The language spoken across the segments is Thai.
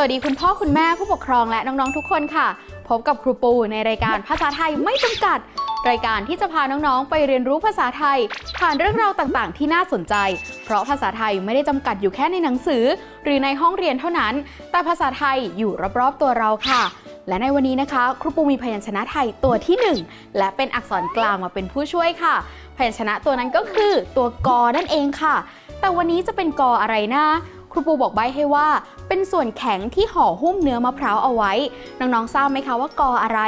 วัสดีคุณพ่อคุณแม่ผู้ปกครองและน้องๆทุกคนค่ะ พบกับครูปูในรายการภาษาไทยไม่จำกัด รายการที่จะพาน้องๆ ไปเรียนรู้ภาษาไทย ผ่านเรื่องราวต่างๆ ที่น่าสนใจ เพราะภาษาไทยไม่ได้จำกัดอยู่แค่ในหนังสือ หรือในห้องเรียนเท่านั้น แต่ภาษาไทยอยู่รอบๆตัวเราค่ะ และในวันนี้นะคะ ครูปูมีพยัญชนะไทยตัวที่หนึ่งและเป็นอักษรกลางมาเป็นผู้ช่วยค่ะ พยัญชนะตัวนั้นก็คือตัวกอนั่นเองค่ะ แต่วันนี้จะเป็นกออะไรนะ ครูปูบอกใบให้ว่า เป็นส่วนแข็งที่ห่อหุ้มเนื้อมะพร้าวเอาไว้ น้องๆทราบไหมคะว่ากออะไร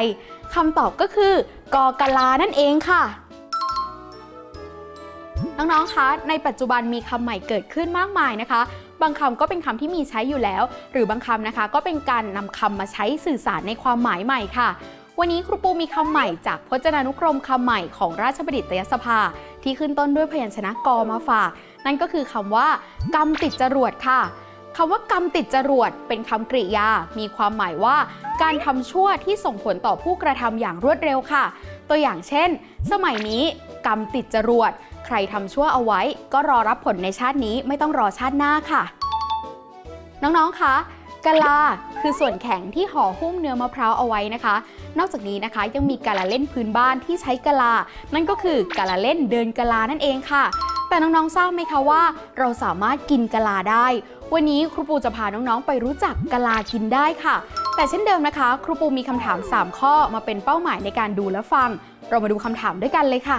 คำตอบก็คือกอกะลานั่นเองค่ะน้องๆ คะ ในปัจจุบันมีคำใหม่เกิดขึ้นมากมายนะคะ บางคำก็เป็นคำที่มีใช้อยู่แล้ว หรือบางคำนะคะ ก็เป็นการนำคำมาใช้สื่อสารในความหมายใหม่ค่ะ วันนี้ครูปูมีคำใหม่จากพจนานุกรมคำใหม่ของราชบัณฑิตยสภา ที่ขึ้นต้นด้วยพยัญชนะกอมาฝาก นั่นก็คือคำว่ากำติดจรวดค่ะคำว่ากำติดจรวดเป็นคำกริยา มีความหมายว่า การทำชั่วที่ส่งผลต่อผู้กระทำอย่างรวดเร็วค่ะ ตัวอย่างเช่น สมัยนี้กำติดจรวด ใครทำชั่วเอาไว้ ก็รอรับผลในชาตินี้ไม่ต้องรอชาติหน้าค่ะ น้องๆ คะกะลาคือส่วนแข็งที่ห่อหุ้มเนื้อมะพร้าวเอาไว้นะคะ นอกจากนี้นะคะยังมีกาละเล่นพื้นบ้านที่ใช้กะลา นั่นก็คือกาละเล่นเดินกะลานั่นเองค่ะ แต่น้องๆทราบไหมคะว่า เราสามารถกินกะลาได้ วันนี้ครูปูจะพาน้องๆไปรู้จักกะลากินได้ค่ะ แต่เช่นเดิมนะคะ ครูปูมีคำถาม 3 ข้อมาเป็นเป้าหมายในการดูและฟัง เรามาดูคำถามด้วยกันเลยค่ะ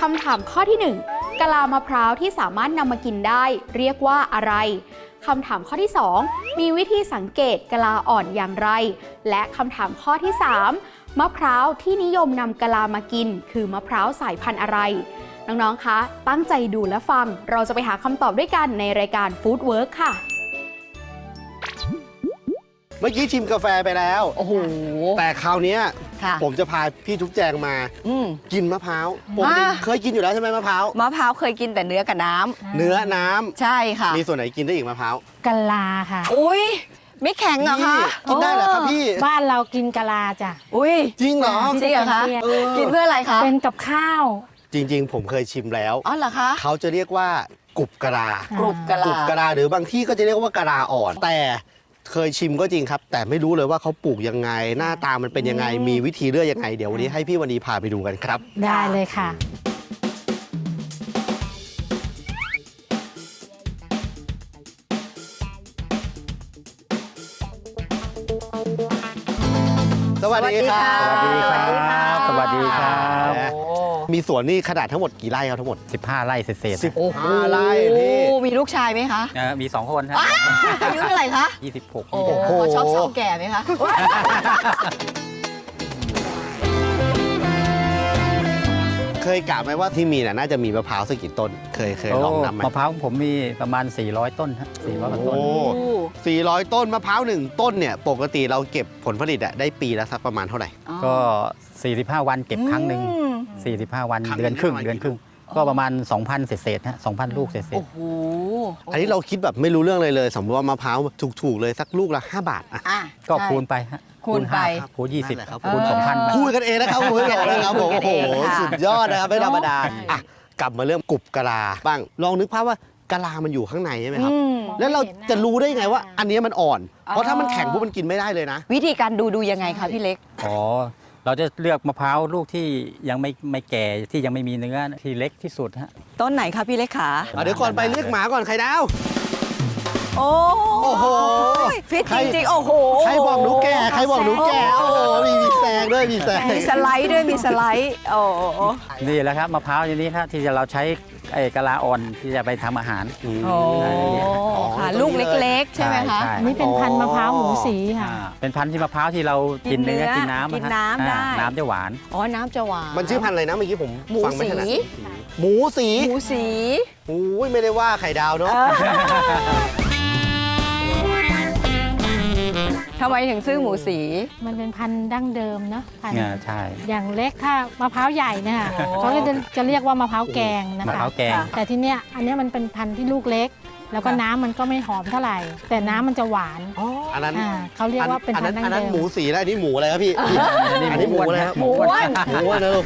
คำถามข้อที่ 1กะลามะพร้าวที่สามารถนำมากินได้ เรียกว่าอะไรคำถามข้อที่ 2 มีวิธีสังเกตกะลาอ่อนอย่างไร และคำถามข้อที่ 3 มะพร้าวที่นิยมนำกะลามากิน คือมะพร้าวสายพันธุ์อะไร น้องๆ คะ ตั้งใจดูและฟัง เราจะไปหาคำตอบด้วยกันในรายการ Food Work ค่ะ เมื่อกี้ชิมกาแฟไปแล้ว โอ้โห แต่คราวเนี้ยค่ะ ผมจะพาพี่ทุกแจงมา อืม กินมะพร้าวปกติอ่า เคยกินอยู่แล้วใช่ไหมมะพร้าว มะพร้าวเคยกินแต่เนื้อกับน้ำเนื้อน้ำใช่ค่ะ มีส่วนไหนกินได้อีกมะพร้าวกะลาค่ะ อุ้ยไม่แข็งเหรอคะพี่กินได้เหรอครับพี่ บ้านเรากินกะลาจ้ะ อุ้ยจริงเหรอ จริงเหรอคะ เออ กินเพื่ออะไรคะ เป็นกับข้าว จริง ๆ ผมเคยชิมแล้ว อ๋อเหรอคะ เขาจะเรียกว่ากุบกะลากรุบกะลากรุบกะลาหรือบางที่ก็จะเรียกว่ากะลาอ่อน แต่เคยชิมก็จริงครับ แต่ไม่รู้เลยว่าเขาปลูกยังไง หน้าตามันเป็นยังไงมีวิธีเลือกยังไงเดี๋ยววันนี้ให้พี่วันนี้พาไปดูกันครับ ได้เลยค่ะ สวัสดีครับ สวัสดีค่ะ สวัสดีครับ แหมมี สวนนี่ขนาดทั้งหมดกี่ไร่ครับทั้งหมด 15 ไร่เศษๆสิบนะโอ้โหห้าไร่พี่มีลูกชายไหมคะเอ่อมี 2 คนครับอายุเท่าไหร่คะ26โอ้26โห ชอบสาวแก่ไหมคะ เคยกะไหมว่าที่มีน่ะน่าจะมีมะพร้าวสักกี่ต้น เคยเคยลองนับไหม มะพร้าวของผมมีประมาณ 400 ต้นฮะ400กว่าต้น โอ้ 400 ต้นมะพร้าวหนึ่งต้นเนี่ย ปกติเราเก็บผลผลิตอะได้ปีละสักประมาณเท่าไหร่ ก็ 45 วันเก็บครั้งหนึ่งอืม 45 วันครั้งหนึ่งเดือนครึ่งประมาณเดือนครึ่ง ก็ประมาณ 2,000 เศษๆฮะ2,000 ลูกเศษโอ้โหอันนี้เราคิดแบบไม่รู้เรื่องเลยเลย สมมติว่ามะพร้าวถูกๆเลยสักลูกละ 5 บาทอะอะๆก็ใช่ คูณไปฮะคูณไป ห้าครับคูณนั่นแหละครับ 20คูณ 2,000ไป พูดกันเองนะครับคุณผู้ชมนะครับผมพูโอ้ดโหกันเองค่ะสุดยอดนะครับไม่ธรรมดาใช่อะกลับมาเรื่องกรุบกะลาบ้าง ลองนึกภาพว่ากะลามันอยู่ข้างในใช่ไหมครับ อืมแล้วเราจะรู้ได้ไงว่า อันเนี้ยมันอ่อน เพราะถ้ามันอ๋อแข็งปุ๊บมันกินไม่ได้เลยนะ วิธีการดูดูยังไงคะพี่เล็ก อ๋อ เราจะเลือกมะพร้าวลูกที่ยังไม่ไม่แก่ที่ยังไม่มีเนื้อที่เล็กที่สุดฮะต้นไหนคะพี่เล็กขา อะเดี๋ยวก่อนไปเรียกหมาก่อนไข่ดาว โอ้โอ้โหฟิตใครจริงๆ โอ้โหใครบอกหนูแก่ใครบอกหนูแก่โอ้โหมีมีแซงด้วยมีแซงมีสไลด์ด้วยมีสไลด์โอ้โหนี่แหละครับมะพร้าวอย่างนี้ครับที่จะเราใช้ไอ้กะลาอ่อนที่จะไปทำอาหารอืมโอ้ค่ะลูกเล็กๆ ใช่ไหมคะใช่อันนี้เป็นพันธุ์มะพร้าวหมูสีค่ะอ่าเป็นพันธุ์ที่มะพร้าวที่เรากินเนื้อกิกินนเนื้อน้ำอะกินฮะน้ำได้อ่าน้ำจะหวานอ๋อน้ำจะหวานมันชื่อพันธุ์อะไรนะเมื่อกี้ผมหมูฟังไม่ถนัดสีหมูสีหมูสีโอ้ยไม่ได้ว่าไข่ดาวเนาะ ทำไมถึงซื้อหมูสี มันเป็นพันธุ์ดั้งเดิมเนอะพันธุ์อ่าใช่ อย่างเล็กถ้ามะพร้าวใหญ่เนี่ยค่ะโอ้ เขาก็จะจะเรียกว่ามะพร้าวแกงนะมะพคะร้าวแกงค่ะแต่ที่เนี้ยอันเนี้ยมันเป็นพันธุ์ที่ลูกเล็ก แล้วก็น้ำมันก็ไม่หอมเท่าไหร่ แต่น้ำมันจะหวานอันนั้นอ่าเขาเรียกว่าเป็นอันพันั้นนธุ์ดั้อังนนั้นเดิมหมูสีแล้วอันนี้หมูอะไรครับพี่ อันนี้หมูอะไรครับหมูอ้วน หมูอะเนอะ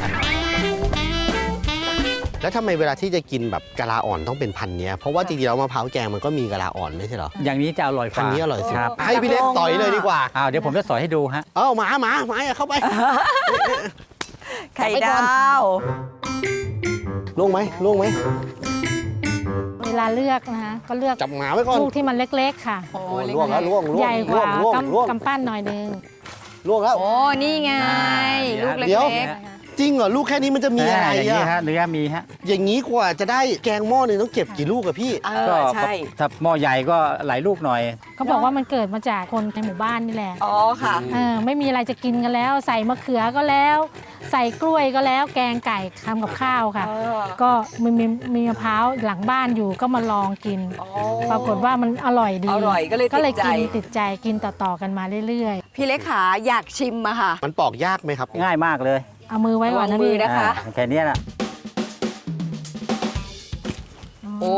แล้วทำไมเวลาที่จะกินแบบกะลาอ่อนต้องเป็นพันธุ์เนี้ยเพราะว่าจริงๆแล้วมะพร้าวแกงมันก็มีกะลาอ่อนไม่ใช่เหรออย่างนี้จะอร่อยกพันว่าธุ์นี้อร่อยสุดครับให้พี่เล็กต่อยเลยดีกว่าอ้าวเดี๋ยวผมจะสอนให้ดูฮะ เอ้าหมาหมาหมาอย่าเข้าไป ไข่ดาว ล่วงไหมล่วงไหมเวลาเลือกนะคะก็เลือกจับหมาไว้ก่อนลูกที่มันเล็กๆค่ะ โอ้โอ้เล็กล่วงแล้วล่วงล่วงใหญ่กว่าล่วงล่วงกำกำปั้นหน่อยนึงล่วงแล้ว โอ้นี่ไง ลูกเเดี๋ยวล็ก จริงเหรอลูกแค่นี้มันจะมีอะไรอย่างนี้อะฮะเนื้อมีฮะอย่างนี้กว่าจะได้แกงหม้อหนึงต้องเก็บกี่ลูกอะพี่ๆเอก็อใช่ถ้าหม้อใหญ่ก็หลายลูกหน่อย เขาบอกว่ามันเกิดมาจากคนในหมู่บ้านนี่แหละอ๋อค่ะ เออไม่มีอะไรจะกินกันแล้ว ใส่มะเขือก็แล้ว ใส่กล้วยก็แล้ว แกงไก่ทำกับข้าวค่ะก็มีมีมีมะพร้าวหลังบ้านอยู่ก็มาลองกินปรากฏว่ามันอร่อยดีอร่อยก็เลยก็เลยติดใจ กินติดใจกินต่อๆกันมาเรื่อย พี่เล็กขาอยากชิมอะค่ะ มันปอกยากไหมครับ ง่ายมากเลยๆ เอามือไว้ก่อนระวันะงมืพี่อนะคะ อ่าแค่เนี้ยนะโอ้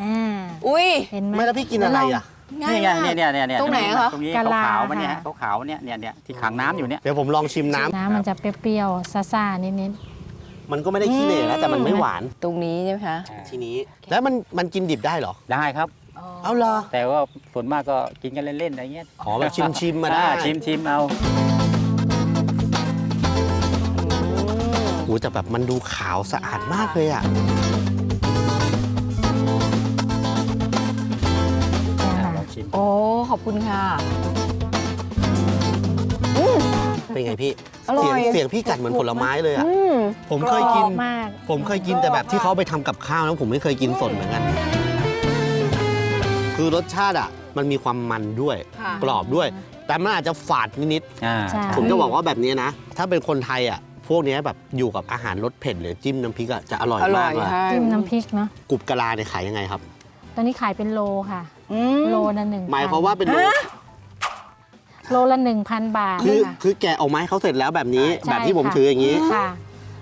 อ่าอุ้ย เห็นไหม ไม่แล้วพี่กินอะไรอะง่ายนี่ไงมากเนี่ยเนี่ยเนี่ยตรงไหนคะ ตรงนี้กะลาขาวๆมันเนี่ยค่ะ ขาวๆเนี่ยเนี่ยเนี่ยที่ขังน้ำอยู่เนี่ย เดี๋ยวผมลองชิมน้ำน้ำมันจะเปรี้ยวๆซ่าๆนิดมันก็ไม่ได้ขี้เหร่นะแต่มันไม่หวานตรงนี้ใช่ไหมคะทีนี้ แล้วมันมันกินดิบได้เหรอ ได้ครับ เอาเหรอแต่ว่าส่วนมากก็กินกันเล่นๆอะไรเงี้ยขอแบบชิมชิมๆมาได้ อ่ชิมชิมเอา โอ้แต่แบบมันดูขาวสะอาดมากเลยอะๆเนี่ยค่ะลองชิมโอ้ ขอบคุณค่ะ เป็นไงพี่ อร่อยเสียงเสียงพี่กัดเหมือนผลไม้เลยอะอืม ผมเคยกินมาก ผมเคยกินแต่แบบที่เขาไปทำกับข้าวแล้วผมไม่เคยกินสดเหมือนกัน คือรสชาติอะ มันมีความมันด้วย ค่ะ กรอบด้วย แต่มันอาจจะฝาดนิดอ่าใช่ๆผมจะบอกว่าแบบนี้นะ ถ้าเป็นคนไทยอะ พวกเนี้ยแบบอยู่กับอาหารรสเผ็ดหรือจิ้มน้ำพริกอะจะอร่อยอร่มาอกยเลยใช่จิ้มน้ำพริกเนาะกรุบกะลาเนี่ยขายยังไงครับ ตอนนี้ขายเป็นโลค่ะ อืม โลละหนึ่งหมายความว่าเป็นโลโลละหนึ่งพันบาทคือคือแกะออกมาให้เขาเสร็จแล้วแบบนี้ ใช่แบบที่ผมค่ะถืออย่างนี้ ค่ะ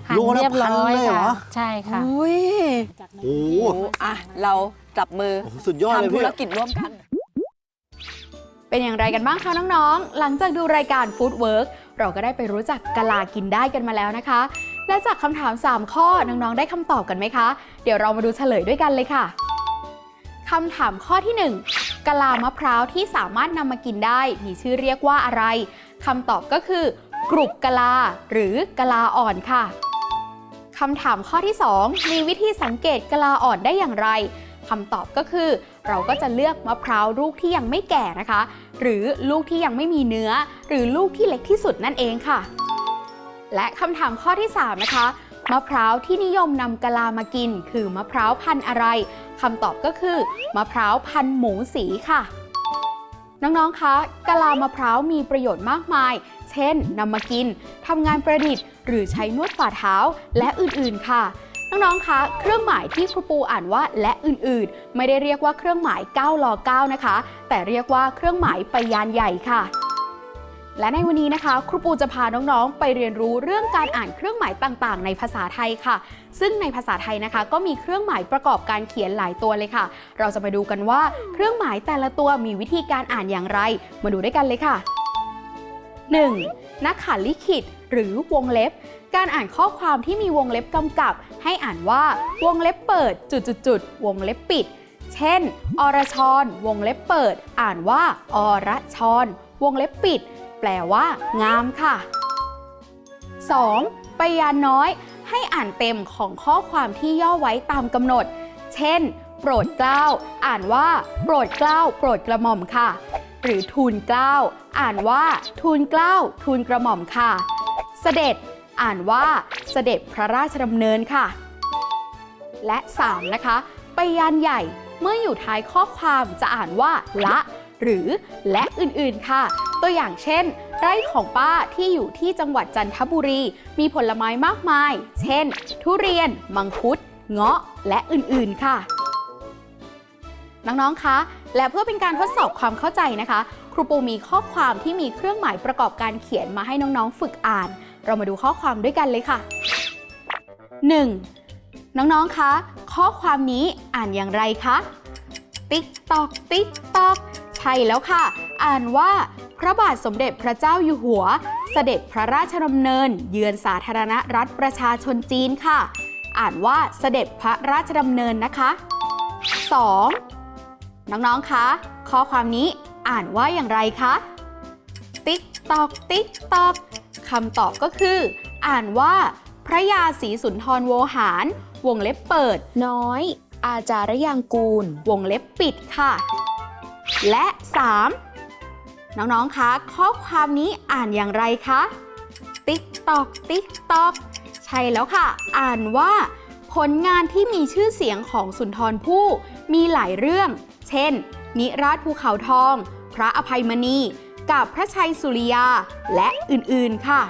หั่นโลละเรียบร้อยพันเลยเหรอ ค่ะใช่ค่ะ อุ้ยโอ้โหโอ้อะเราจับมือโอ้โหสุดยอดเลยทำธุพี่ รกิจร่วมกัน เป็นอย่างไรกันบ้างคะน้อง ๆ หลังจากดูรายการ Food Work เราก็ได้ไปรู้จักกะลากินได้กันมาแล้วนะคะ และจากคำถาม 3 ข้อน้องๆได้คำตอบกันไหมคะ เดี๋ยวเรามาดูเฉลยด้วยกันเลยค่ะคำถามข้อที่ 1กะลามะพร้าวที่สามารถนำมากินได้มีชื่อเรียกว่าอะไรคำตอบก็คือกรุบกะลา หรือกะลาอ่อนค่ะคำถามข้อที่ 2 มีวิธีสังเกตกะลาอ่อนได้อย่างไร คำตอบก็คือ เราก็จะเลือกมะพร้าวลูกที่ยังไม่แก่นะคะ หรือลูกที่ยังไม่มีเนื้อ หรือลูกที่เล็กที่สุดนั่นเองค่ะ และคำถามข้อที่ 3 นะคะมะพร้าวที่นิยมนำกะลามากิน คือมะพร้าวพันธุ์อะไรคำตอบก็คือมะพร้าวพันธุ์หมูสีค่ะ น้องๆ คะกะลามะพร้าวมีประโยชน์มากมาย เช่นนำมากินทำงานประดิษฐ์ หรือใช้นวดฝ่าเท้าและอื่นๆ ค่ะ น้องๆ คะ เครื่องหมายที่ครูปูอ่านว่าและอื่นๆ ไม่ได้เรียกว่าเครื่องหมาย9ลอ9นะคะ แต่เรียกว่าเครื่องหมายไปยานใหญ่ค่ะ และในวันนี้นะคะ ครูปูจะพาน้องๆ ไปเรียนรู้เรื่องการอ่านเครื่องหมายต่างๆ ในภาษาไทยค่ะ ซึ่งในภาษาไทยนะคะ ก็มีเครื่องหมายประกอบการเขียนหลายตัวเลยค่ะ เราจะมาดูกันว่าเครื่องหมายแต่ละตัวมีวิธีการอ่านอย่างไร มาดูด้วยกันเลยค่ะ 1. นักขันลิขิต หรือวงเล็บ การอ่านข้อความที่มีวงเล็บกำกับ ให้อ่านว่าวงเล็บเปิดจุดๆๆวงเล็บปิด เช่น อรชร วงเล็บเปิด อ่านว่า อรชร วงเล็บปิด แปลว่า งามค่ะ 2. ไปยานน้อย ให้อ่านเต็มของข้อความที่ย่อไว้ตามกำหนด เช่น โปรดเกล้า อ่านว่า โปรดเกล้า โปรดกระหม่อมค่ะ หรือทูลเกล้า อ่านว่า ทูลเกล้า ทูลกระหม่อมค่ะ เสด็จ อ่านว่าเสด็จพระราชดำเนินค่ะ และ 3 นะคะ ไปยานใหญ่เมื่ออยู่ท้ายข้อความจะอ่านว่าละ หรือและอื่นๆค่ะ ตัวอย่างเช่น ไร่ของป้าที่อยู่ที่จังหวัดจันทบุรี มีผลไม้มากมาย เช่น ทุเรียน มังคุด เงาะ และอื่นๆค่ะ น้อง ๆ คะ และเพื่อเป็นการทดสอบความเข้าใจนะคะ ครูปูมีข้อความที่มีเครื่องหมายประกอบการเขียนมาให้น้อง ๆ ฝึกอ่าน เรามาดูข้อความด้วยกันเลยค่ะ 1. น้องๆ คะ ข้อความนี้อ่านอย่างไรคะ ติ๊กตอก ติ๊กตอก ใช่แล้วค่ะ อ่านว่า พระบาทสมเด็จพระเจ้าอยู่หัว เสด็จพระราชดำเนิน เยือนสาธารณรัฐประชาชนจีนค่ะ อ่านว่าเสด็จพระราชดำเนินนะคะ 2. น้องๆ คะ ข้อความนี้อ่านว่าอย่างไรคะ ติ๊กตอก ติ๊กตอก คำตอบก็คือ อ่านว่า พระยาศรีสุนทรโวหาร วงเล็บเปิด น้อย อาจารยางกูล วงเล็บปิดค่ะ และ 3. น้องๆ คะ ข้อความนี้อ่านอย่างไรคะ ติ๊กตอก ติ๊กตอก ใช่แล้วค่ะ อ่านว่า ผลงานที่มีชื่อเสียงของสุนทรภู่มีหลายเรื่อง เช่น นิราชภูเขาทอง พระอภัยมณี กับพระชัยสุริยาและอื่นๆค่ะ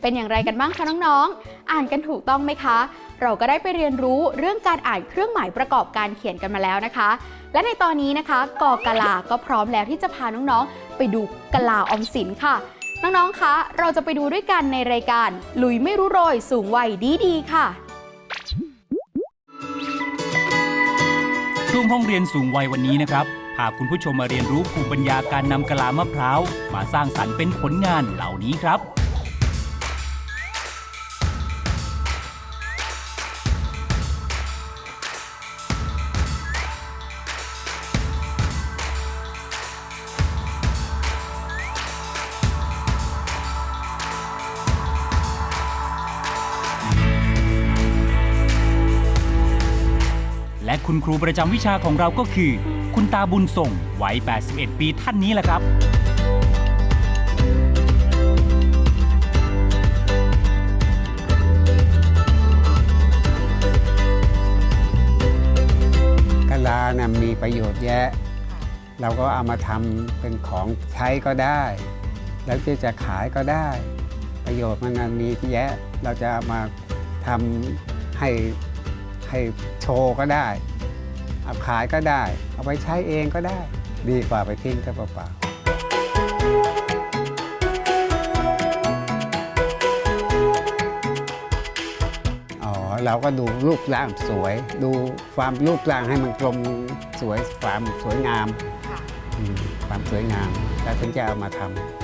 เป็นอย่างไรกันบ้างคะน้องๆ อ่านกันถูกต้องไหมคะ เราก็ได้ไปเรียนรู้เรื่องการอ่านเครื่องหมายประกอบการเขียนกันมาแล้วนะคะ และในตอนนี้นะคะกอกะลาก็พร้อมแล้วที่จะพาน้องๆ ไปดูกะลาออมสินค่ะ น้องๆ คะ เราจะไปดูด้วยกันในรายการลุยไม่รู้โรยสูงวัยดีๆค่ะช่วงห้องเรียนสูงวัยวันนี้นะครับ พาคุณผู้ชมมาเรียนรู้ภูมิปัญญาการนำกะลามะพร้าว มาสร้างสรรค์เป็นผลงานเหล่านี้ครับและคุณครูประจำวิชาของเราก็คือ ตาบุญส่งวัย 81 ปีท่านนี้แหละครับ กะลานะมีประโยชน์แยะ เราก็เอามาทำเป็นของใช้ก็ได้ แล้วที่จะขายก็ได้ ประโยชน์มันนะมีแยะ เราจะเอามาทำให้ให้โชว์ก็ได้ เอาขายก็ได้ เอาไปใช้เองก็ได้ ดีกว่าไปทิ้งก็เปล่าๆอ๋อเราก็ดูรูปร่างสวย ดูความรูปร่างให้มันกลมสวยความสวยงามอืมความสวยงาม แล้วถึงจะเอามาท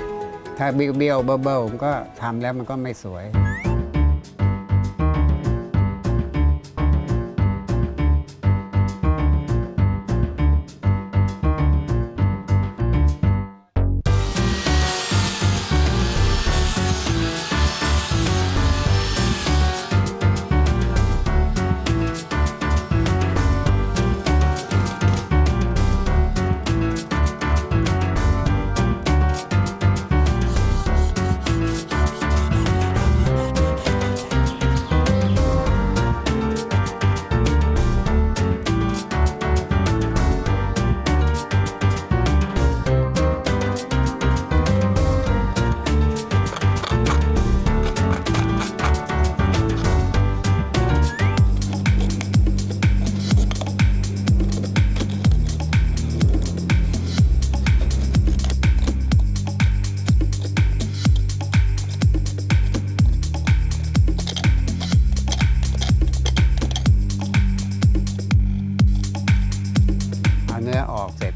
ำถ้าเบี้ยวเบี้ยวๆเบิ่มๆมันก็ทำแล้วมันก็ไม่สวย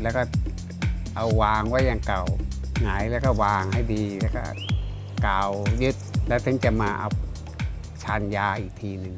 แล้วก็เอาวางไว้อย่างเก่าหงายแล้วก็วางให้ดีแล้วก็กาวยึดแล้วถึงจะมาเอาชานยาอีกทีหนึ่ง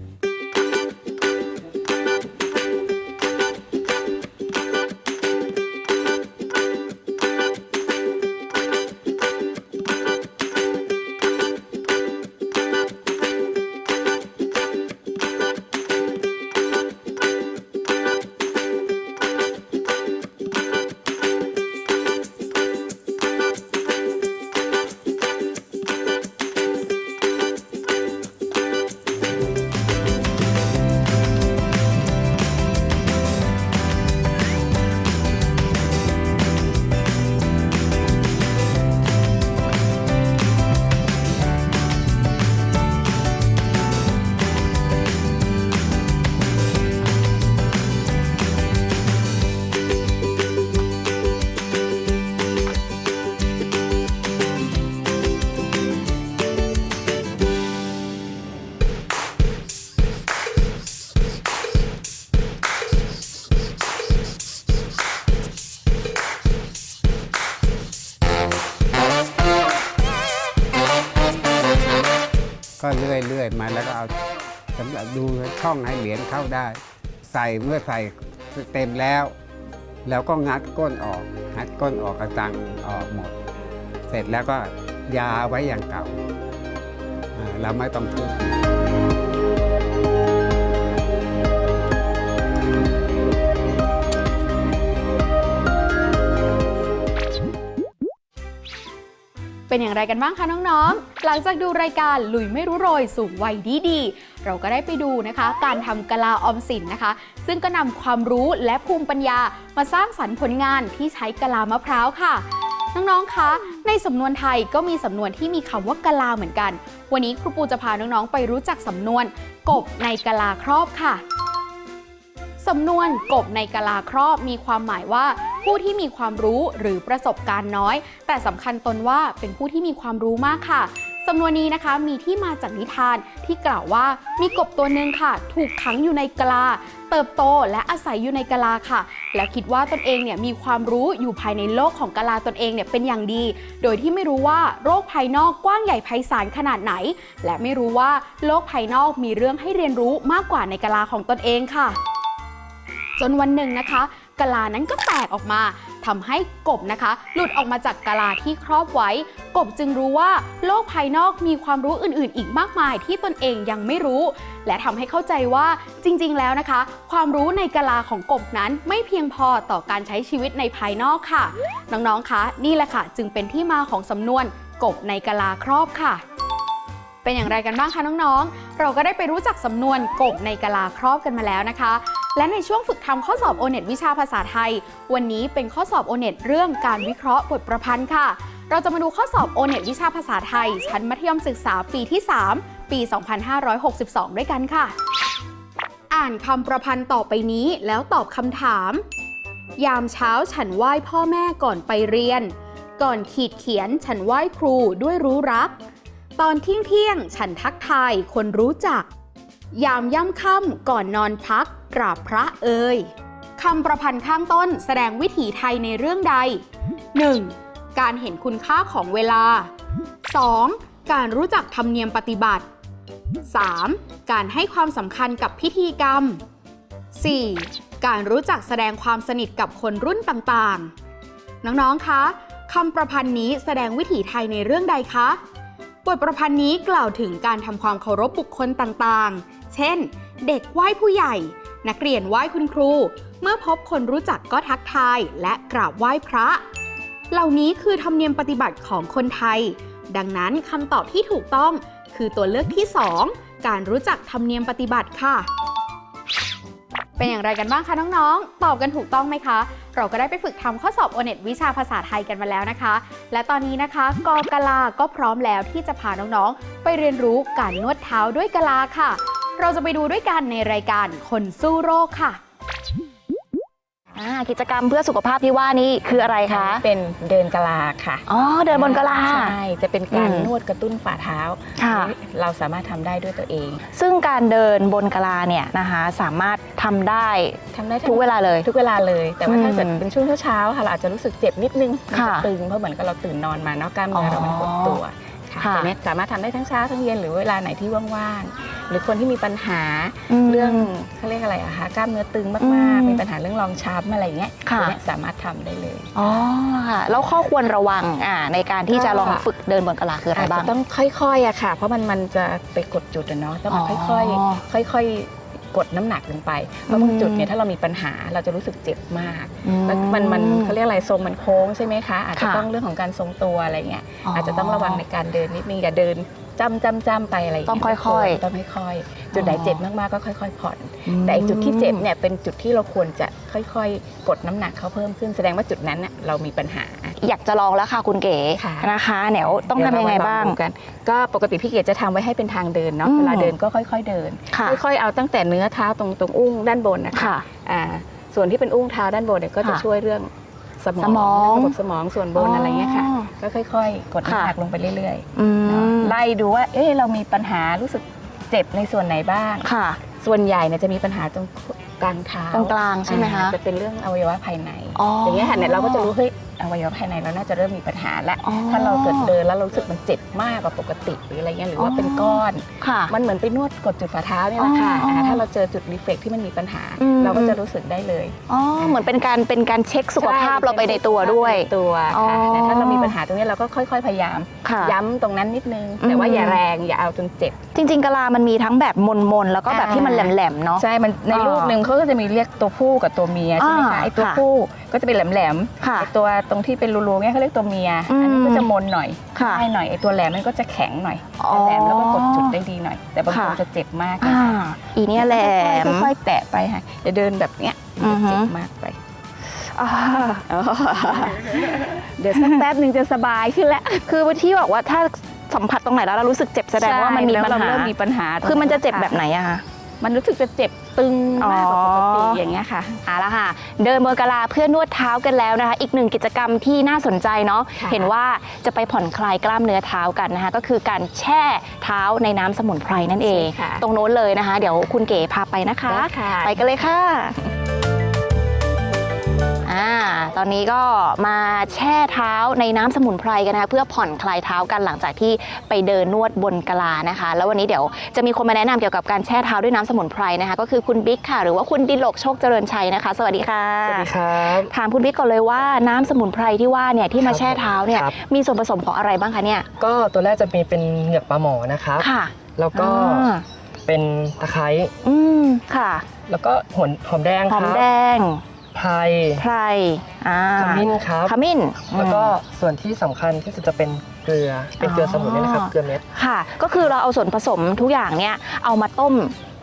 ก็เลื่อยๆมาแล้วก็เอาสำหรับดูช่องให้เหรียญเข้าได้ ใส่เมื่อใส่เต็มแล้ว แล้วก็งัดก้นออกงัดก้นออกกระตังออกหมด เสร็จแล้วก็ยาไว้อย่างเก่าอ่าเราไม่ต้องทุบ เป็นอย่างไรกันบ้างคะน้องๆ หลังจากดูรายการลุยไม่รู้โรยสูงวัยดีดีๆ เราก็ได้ไปดูนะคะ การทำกะลาออมสินนะคะ ซึ่งก็นำความรู้และภูมิปัญญามาสร้างสรรค์ผลงานที่ใช้กะลามะพร้าวค่ะน้อง ๆ คะ ในสำนวนไทยก็มีสำนวนที่มีคำว่ากะลาเหมือนกัน วันนี้ครูปูจะพาน้อง ๆ ไปรู้จักสำนวน กบในกะลาครอบค่ะ สำนวนกบในกะลาครอบมีความหมายว่า ผู้ที่มีความรู้หรือประสบการณ์น้อย แต่สำคัญตนว่าเป็นผู้ที่มีความรู้มากค่ะสำนวนนี้นะคะมีที่มาจากนิทานที่กล่าวว่ามีกบตัวหนึ่งค่ะ ถูกขังอยู่ในกะลา เติบโตและอาศัยอยู่ในกะลาค่ะ และคิดว่าตนเองเนี่ยมีความรู้อยู่ภายในโลกของกะลาตนเองเนี่ยเป็นอย่างดี โดยที่ไม่รู้ว่าโรคภายนอกกว้างใหญ่ไพศาลขนาดไหน และไม่รู้ว่าโลกภายนอกมีเรื่องให้เรียนรู้มากกว่าในกะลาของตนเองค่ะ จนวันหนึ่งนะคะ กะลานั้นก็แตกออกมาทำให้กบนะคะ หลุดออกมาจากกะลาที่ครอบไว้ กบจึงรู้ว่าโลกภายนอกมีความรู้อื่น ๆ อีกมากมายที่ตนเองยังไม่รู้ และทำให้เข้าใจว่าจริง ๆ แล้วนะคะ ความรู้ในกะลาของกบนั้นไม่เพียงพอต่อการใช้ชีวิตในภายนอกค่ะ น้อง ๆ คะ นี่แหละค่ะ จึงเป็นที่มาของสำนวนกบในกะลาครอบค่ะ เป็นอย่างไรกันบ้างคะน้องๆ เราก็ได้ไปรู้จักสำนวนกบในกะลาครอบกันมาแล้วนะคะ และในช่วงฝึกทำข้อสอบโอเน็ตวิชาภาษาไทย วันนี้เป็นข้อสอบโอเน็ตเรื่องการวิเคราะห์บทประพันธ์ค่ะ เราจะมาดูข้อสอบโอเน็ตวิชาภาษาไทย ชั้นมัธยมศึกษาปีที่ 3 ปี 2562 ด้วยกันค่ะ อ่านคำประพันธ์ต่อไปนี้แล้วตอบคำถาม ยามเช้าฉันไหว้พ่อแม่ก่อนไปเรียน ก่อนขีดเขียนฉันไหว้ครูด้วยรู้รัก ตอนเที่ยงเที่ยงฉันทักทายคนรู้จัก ยามย่ำค่ำก่อนนอนพักกราบพระเอ่ยคำประพันธ์ข้างต้นแสดงวิถีไทยในเรื่องใด 1. การเห็นคุณค่าของเวลา 2. การรู้จักธรรมเนียมปฏิบัติ 3. การให้ความสำคัญกับพิธีกรรม 4. การรู้จักแสดงความสนิทกับคนรุ่นต่างๆ น้อง ๆ คะคำประพันธ์นี้แสดงวิถีไทยในเรื่องใดคะ บทประพันธ์นี้กล่าวถึงการทำความเคารพบุคคลต่างๆ เช่น เด็กไหว้ผู้ใหญ่ นักเรียนไหว้คุณครู เมื่อพบคนรู้จักก็ทักทายและกราบไหว้พระ เหล่านี้คือธรรมเนียมปฏิบัติของคนไทย ดังนั้นคำตอบที่ถูกต้องคือตัวเลือกที่ 2 การรู้จักธรรมเนียมปฏิบัติค่ะ เป็นอย่างไรกันบ้างคะน้องๆ ตอบกันถูกต้องไหมคะ เราก็ได้ไปฝึกทำข้อสอบโอเน็ตวิชาภาษาไทยกันมาแล้วนะคะ และตอนนี้นะคะกอกลาก็พร้อมแล้วที่จะพาน้องๆ ไปเรียนรู้การนวดเท้าด้วยกลาค่ะ เราจะไปดูด้วยกันในรายการคนสู้โรคค่ะ อ่ากิจกรรมเพื่อสุขภาพที่ว่านี่คืออะไรคะ เป็นเดินกะลาค่ะอ๋อ เดินบนกะลา ใช่ จะเป็นการอืมนวดกระตุ้นฝ่าเท้า ค่ะอันนี้เราสามารถทำได้ด้วยตัวเองซึ่งการเดินบนกะลาเนี่ยนะคะสามารถทำได้ทำได้ทุกเวลาเลย ทุกเวลาเลย แต่ว่าอืมถ้าเกิดเป็นช่วงเช้าๆค่ะเราอาจจะรู้สึกเจ็บนิดนึงมันค่ะจะตึงเพราะเหมือนกับเราตื่นนอนมาเนาะกล้ามเนื้อเรามันหดตัว ค่ะค่ะแต่เนี้ยสามารถทำได้ทั้งเช้าทั้งเย็นหรือเวลาไหนที่ว่างๆ หรือคนที่มีปัญหามเรื่องเขาเรียกอะไรอะคะกล้ามเนื้อตึงอืมากมๆมีปัญหาเรื่องรองช้ำอะไรเงี้ยค่ะตัวเนี้ยสามารถทำได้เลยอ๋อค่ะแล้วข้อควรระวังอ่าในการที่จะลองฝึกเดินบนกะลาคืออะไรอาจบ้าจะงต้องค่อยๆอะค่ะ เพราะมันมันจะไปกดจุดอะเนาะต้องอ๋มาอค่อยๆค่อยๆ กดน้ำหนักลงไป เพราะบางจุดเนี่ยถ้าเรามีปัญหาเราจะรู้สึกเจ็บมากอืแล้วมันมันเขาเรียกอะไรทรงมันโค้งใช่ไหมคะ อาจจะค่ะต้องเรื่องของการทรงตัวอะไรเงี้ยอ๋อออาจจะต้องระวังในการเดินนิดนึงอย่าเดินจ้ำจ้ำจ้ำไปอะไรเงี้ต้องค่อยๆต้องค่อยๆจุดไหนเจ็บมากๆก็ค่อย ๆ ผ่อนอืมแต่อีกจุดที่เจ็บเนี่ยเป็นจุดที่เราควรจะค่อยๆ กดน้ำหนักเขาเพิ่มขึ้นแสดงว่าจุดนั้นน่ะเรามีปัญหา อยากจะลองแล้วค่ะคุณเก๋ค่ะนะคะเดี๋ยวต้องทำยังไงบ้างเดี๋วเรมลอดูกันก็ปกติพี่เกดจะทำไว้ให้เป็นทางเดินเนาะอืมเวลาเดินก็ค่อย ๆเดินค่ะค่อยๆเอาตั้งแต่เนื้อเท้าตรงตรงอุ้งด้านบนนะคะค่ะอ่าส่วนที่เป็นอุ้งเท้าด้านบนเนี่ยก็จะค่ะช่วยเรื่องสมองสมองระบบสมองส่วนบนอะไรเงี้ยค่ะอ๋อก็ค่อย ๆ กดน้ำหนักลงไปเรื่อยอืๆเนาะมไล่ดูว่าเอ๊ะเรามีปัญหารู้สึก เจ็บในส่วนไหนบ้าง ค่ะ ส่วนใหญ่เนี่ยจะมีปัญหาตรงกลางเท้าตรงกลางใช่ไหมคะ อ่าจะเป็นเรื่องอวัยวะภายใน อ๋ออ อย่างเงี้ยค่ะเนี่ยเราก็จะรู้เฮ้ย อวัยวะภายในเราน่าจะเริ่มมีปัญหาแล้วอ๋อถ้าเราเกิดเดินแล้วเรารู้สึกมันเจ็บมากกว่าปกติหรืออะไรเงี้ยหรือว่าเป็นก้อน ค่ะ มันเหมือนไปนวดกดจุดฝ่าเท้าเนี่ยแหละค่ะอ๋ออ๋อาถ้าเราเจอจุดรีเฟกที่มันมีปัญหา อืม เราก็จะรู้สึกได้เลยอ๋อเหมือนเป็นการเป็นการเช็คสุขภาพเราไปในตัวด้วย ในตัวอ๋อ ค่ะแต่ถ้าเรามีปัญหาตรงนี้เราก็ค่อย ๆ พยายาม ค่ะ ย้ำตรงนั้นนิดนึงอืมแต่ว่าอย่าแรงอย่าเอาจนเจ็บ จริง ๆกะลามันมีทั้งแบบมนๆแล้วก็แบบที่มันแหลมๆเนาะ ใช่ มันในอ่ารูปหนึ่งเขาก็จะมีเรียกตัวผู้กับตัวเมียใช่ไหมอ่าคะไอตัวค่ะผู้ ก็จะเป็นแหลมค่ะๆไอตัวตรงที่เป็นรูๆเนี่ยเขาเรียกตัวเมีย อืมอันนี้ก็จะมนหน่อยค่ะง่ายหน่อยไอตัวแหลมมันก็จะแข็งหน่อยอ๋อแหลมแล้วก็กดจุดได้ดีหน่อย แต่บางคนค่ะ จะเจ็บมากอ่าอีเนี่ยแหลม ค่อยๆแตะไปค่ะอย่าเดินแบบเนี้ยอือฮึเจ็บมากไป อ่าเดี๋ยวสักแป๊บหนึ่งจะสบายขึ้นแล้ว คือที่บอกว่าถ้าสัมผัสตรงไหนแล้วเรารู้สึกเจ็บแสดงว่ามันมีใช่ปัญแล้วหา เริ่มมีปัญหาตรงคือมันจะเจ็บค่แบบไหนอะคะ มันรู้สึกจะเจ็บตึงมากกว่าปกติอ๋อออย่างเงี้ยค่ะเอาละค่ะ เดินบนกะลาเพื่อนวดเท้ากันแล้วนะคะ อีกหนึ่งกิจกรรมที่น่าสนใจเนาะค่ะเห็นว่าจะไปผ่อนคลายกล้ามเนื้อเท้ากันนะคะ ก็คือการแช่เท้าในน้ำสมุนไพรนั่นเองใช่ค่ะตรงโน้นเลยนะคะ เดี๋ยวคุณเก๋พาไปนะคะได้ค่ะไปกันเลยค่ะอ่า ตอนนี้ก็มาแช่เท้าในน้ำสมุนไพรกันนะคะเพื่อผ่อนคลายเท้ากันหลังจากที่ไปเดินนวดบนกะลานะคะ แล้ววันนี้เดี๋ยวจะมีคนมาแนะนำเกี่ยวกับการแช่เท้าด้วยน้ำสมุนไพรนะคะ ก็คือคุณบิ๊กค่ะหรือว่าคุณดิลกโชคเจริญชัยนะคะ สวัสดีค่ะสวัสดีครับถามคุณบิ๊กก่อนเลยว่าน้ำสมุนไพรที่ว่าเนี่ยที่มาแช่เท้าเนี่ยครับมีส่วนผสมของอะไรบ้างคะเนี่ยก็ตัวแรกจะมีเป็นเหงือกปลาหมอนะครับค่ะ แล้วก็อ่าเป็นตะไคร้อืมค่ะ แล้วก็หอมหอมแดงหคอรัมบแดง ไพรไพรอ่าขมิ้นครับ ขมิ้นแล้วก็อืมส่วนที่สำคัญที่สุดจะเป็นเกลือ เป็นเกลือสมุนนี่นะครับอ๋อเกลือเม็ด ค่ะ ก็คือเราเอาส่วนผสมทุกอย่างเนี่ยเอามาต้ม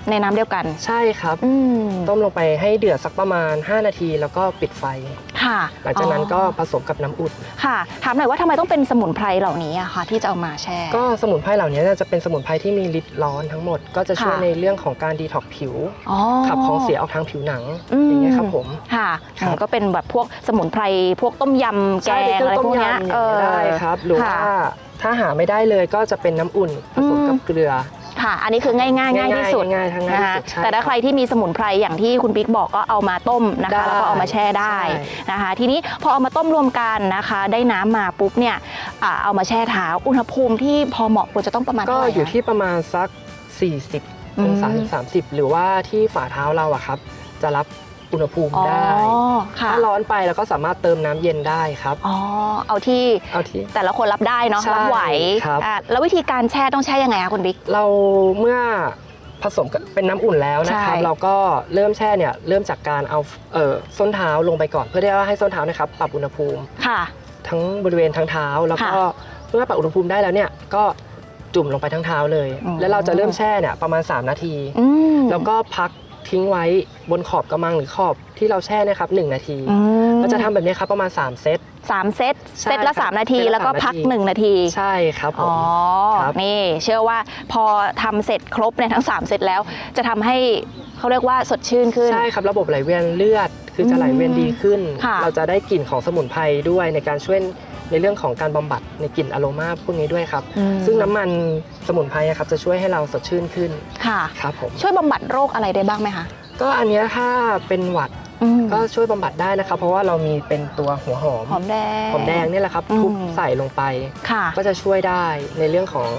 ในน้ำเดียวกัน ใช่ครับ อืมต้มลงไปให้เดือดสักประมาณ 5 นาที แล้วก็ปิดไฟ ค่ะหลังจากนั้นก็อ๋อผสมกับน้ำอุ่น ค่ะถามหน่อยว่าทำไมต้องเป็นสมุนไพรเหล่านี้อะคะที่จะเอามาแช่ ก็สมุนไพรเหล่านี้จะเป็นสมุนไพรที่มีฤทธิ์ร้อนทั้งหมด ก็จะช่วยค่ะ ในเรื่องของการดีท็อกผิว อ๋อ ขับของเสียออกทางผิวหนังอืม อย่างเงี้ยครับผม ค่ะครับอืมก็เป็นแบบพวกสมุนไพรพวกต้มยำแกใช่เป็นงเครื่อะไรต้พมวกเนี้ยยำอย่างเงี้ยได้ครับ หรือว่าค่ะถ้าหาไม่ได้เลยก็จะเป็นน้ำอุ่นผสมกับเกลือ ค่ะ อันนี้คือง่ายๆง่ายง่ายที่สุดง่ายๆทั้งง่ายที่สุดนะคะใช่แต่ถ้าใครที่มีสมุนไพรอย่างที่คุณบิ๊กบอกก็เอามาต้มนะได้คะแล้วก็เอามาแช่ได้ใช่ นะคะ ทีนี้พอเอามาต้มรวมกันนะคะ ได้น้ำมาปุ๊บเนี่ยอ่าเอามาแช่เท้าอุณหภูมิที่พอเหมาะควรจะต้องประมาณก็เท่าไหร่อยู่คะ ที่ประมาณสักอื40มองศาถึง30 หรือว่าที่ฝ่าเท้าเราอะครับ จะรับ อุณหภูมิอ๋อได้ค่ะ ถ้าร้อนไปเราก็สามารถเติมน้ำเย็นได้ครับ อ๋อ เอาที่เอาที่ แต่ละคนรับได้เนาะใช่รับไหวครับ อะแล้ววิธีการแช่ต้องแช่ยังไงคะคุณบิ๊ก เราเมื่อผสมกับเป็นน้ำอุ่นแล้วนะครับ ใช่ เราก็เริ่มแช่เนี่ยเริ่มจากการเอาเอ่อส้นเท้าลงไปก่อน เพื่อที่ว่าให้ส้นเท้านะครับปรับอุณหภูมิ ค่ะ ทั้งบริเวณทั้งเท้า แล้วก็ค่ะเมื่อปรับอุณหภูมิได้แล้วเนี่ยก็จุ่มลงไปทั้งเท้าเลยอ๋อแล้วเราจะเริ่มแช่เนี่ยประมาณ 3 นาที อืม แล้วก็พัก ทิ้งไว้บนขอบกระมังหรือขอบที่เราแช่เนะครับหนึ่งนาทีอืมก็จะทำแบบนี้ครับประมาณ 3 เซต สามเซตใช่เซตละครับสามนาทีเซตละแล้วก็สามนาทีพักหนึ่งนาที ใช่ครับผอ๋ม อ ครับ นี่เชื่อว่าพอทำเสร็จครบในยทั้ง 3 เสร็จแล้ว จะทำให้เขาเรียกว่าสดชื่นขึ้น ใช่ครับระบบไหลเวียนเลือด คือจะไหลเวียนดีขึ้น ค่ะ เราจะได้กลิ่นของสมุนไพรด้วยในการช่วย ในเรื่องของการบำบัดในกลิ่นอโรมาพวกนี้ด้วยครับอืมซึ่งน้ำมันสมุนไพรอะครับจะช่วยให้เราสดชื่นขึ้นค่ะครับผมช่วยบำบัดโรคอะไรได้บ้างไหมคะก็อันเนี้ยถ้าเป็นหวัดอืมก็ช่วยบำบัดได้นะครับ เพราะว่าเรามีเป็นตัวหัวหอมหอมแดงหอมแดงเนี่ยแหละครับอืมทุบใส่ลงไปค่ะก็จะช่วยได้ในเรื่องของ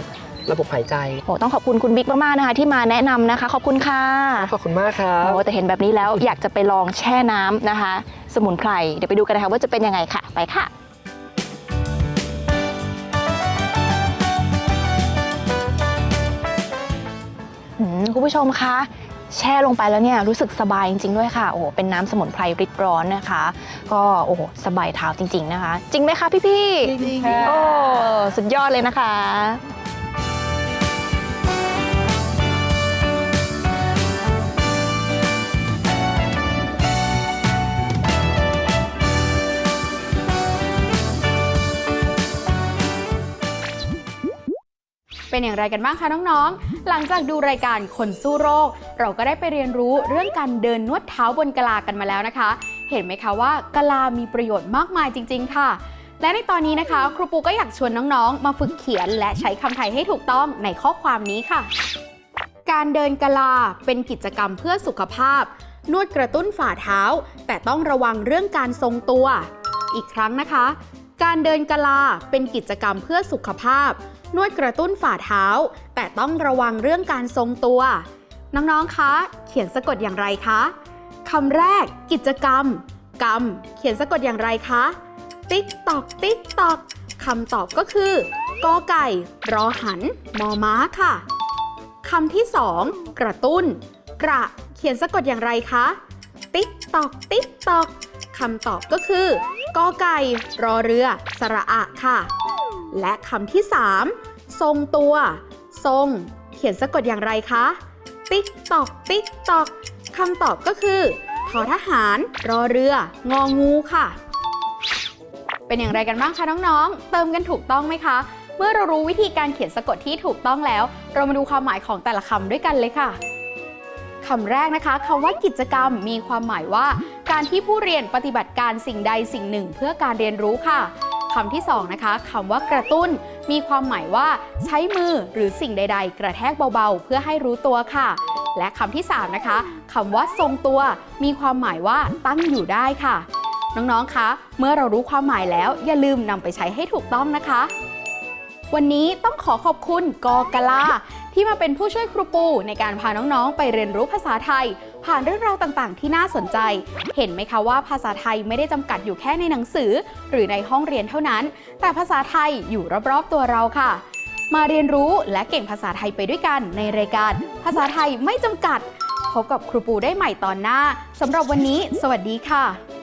ระบบหายใจโหต้องขอบคุณคุณบิ๊กมากๆนะคะ ที่มาแนะนำนะคะ ขอบคุณค่ะ ขอบคุณมากครับโอ้แต่เห็นแบบนี้แล้วอยากจะไปลองแช่น้ำนะคะ สมุนไพรเดี๋ยวไปดูกันนะคะว่าจะเป็นยังไงค่ะ ไปค่ะ คุณผู้ชมคะแช่ลงไปแล้วเนี่ยรู้สึกสบายจริง ๆ ด้วยค่ะโอ้โหเป็นน้ำสมุนไพรริดร้อนนะคะ ก็โอ้โหสบายเท้าจริง ๆ นะคะ จริงไหมคะพี่ๆจริงค่ะ โอ้สุดยอดเลยนะคะ เป็นอย่างไรกันบ้างคะน้องๆ หลังจากดูรายการคนสู้โรค เราก็ได้ไปเรียนรู้เรื่องการเดินนวดเท้าบนกะลากันมาแล้วนะคะ เห็นไหมคะว่ากะลามีประโยชน์มากมายจริง ๆ ค่ะ และในตอนนี้นะคะ ครูปูก็อยากชวนน้องๆ มาฝึกเขียนและใช้คำไทยให้ถูกต้องในข้อความนี้ค่ะ การเดินกะลาเป็นกิจกรรมเพื่อสุขภาพ นวดกระตุ้นฝ่าเท้า แต่ต้องระวังเรื่องการทรงตัว อีกครั้งนะคะ การเดินกะลาเป็นกิจกรรมเพื่อสุขภาพ นวดกระตุ้นฝ่าเท้า แต่ต้องระวังเรื่องการทรงตัว น้องๆ คะ เขียนสะกดอย่างไรคะคำแรก กิจกรรม กรรม เขียนสะกดอย่างไรคะ ติ๊กตอก ติ๊กตอกคำตอบก็คือกอไก่ รอหัน มอม้าค่ะคำที่สองกระตุ้น กระ เขียนสะกดอย่างไรคะ ติ๊กตอก ติ๊กตอกคำตอบก็คือกอไก่ รอเรือ สระอะค่ะ และคำที่สามทรงตัว ทรง เขียนสะกดอย่างไรคะ ติ๊กตอก ติ๊กตอกคำตอบก็คือทอทหาร รอเรือ งองูค่ะ เป็นอย่างไรกันบ้างคะน้องๆ เติมกันถูกต้องไหมคะ เมื่อเรารู้วิธีการเขียนสะกดที่ถูกต้องแล้ว เรามาดูความหมายของแต่ละคำด้วยกันเลยค่ะคำแรกนะคะคำว่ากิจกรรมมีความหมายว่า การที่ผู้เรียนปฏิบัติการสิ่งใดสิ่งหนึ่ง เพื่อการเรียนรู้ค่ะ คำที่สองนะคะคำว่ากระตุ้น มีความหมายว่าใช้มือหรือสิ่งใด ๆ กระแทกเบาๆ เพื่อให้รู้ตัวค่ะ และคำที่สามนะคะคำว่าทรงตัว มีความหมายว่าตั้งอยู่ได้ค่ะ น้องๆ คะ เมื่อเรารู้ความหมายแล้วอย่าลืมนำไปใช้ให้ถูกต้องนะคะ วันนี้ต้องขอขอบคุณกอกลาที่มาเป็นผู้ช่วยครูปูในการพาน้องๆ ไปเรียนรู้ภาษาไทย ผ่านเรื่องราวต่างๆ ที่น่าสนใจ เห็นไหมคะว่าภาษาไทยไม่ได้จำกัดอยู่แค่ในหนังสือ หรือในห้องเรียนเท่านั้น แต่ภาษาไทยอยู่รอบๆตัวเราค่ะ มาเรียนรู้และเก่งภาษาไทยไปด้วยกันในรายการ ภาษาไทยไม่จำกัด พบกับครูปูได้ใหม่ตอนหน้าสำหรับวันนี้ สวัสดีค่ะ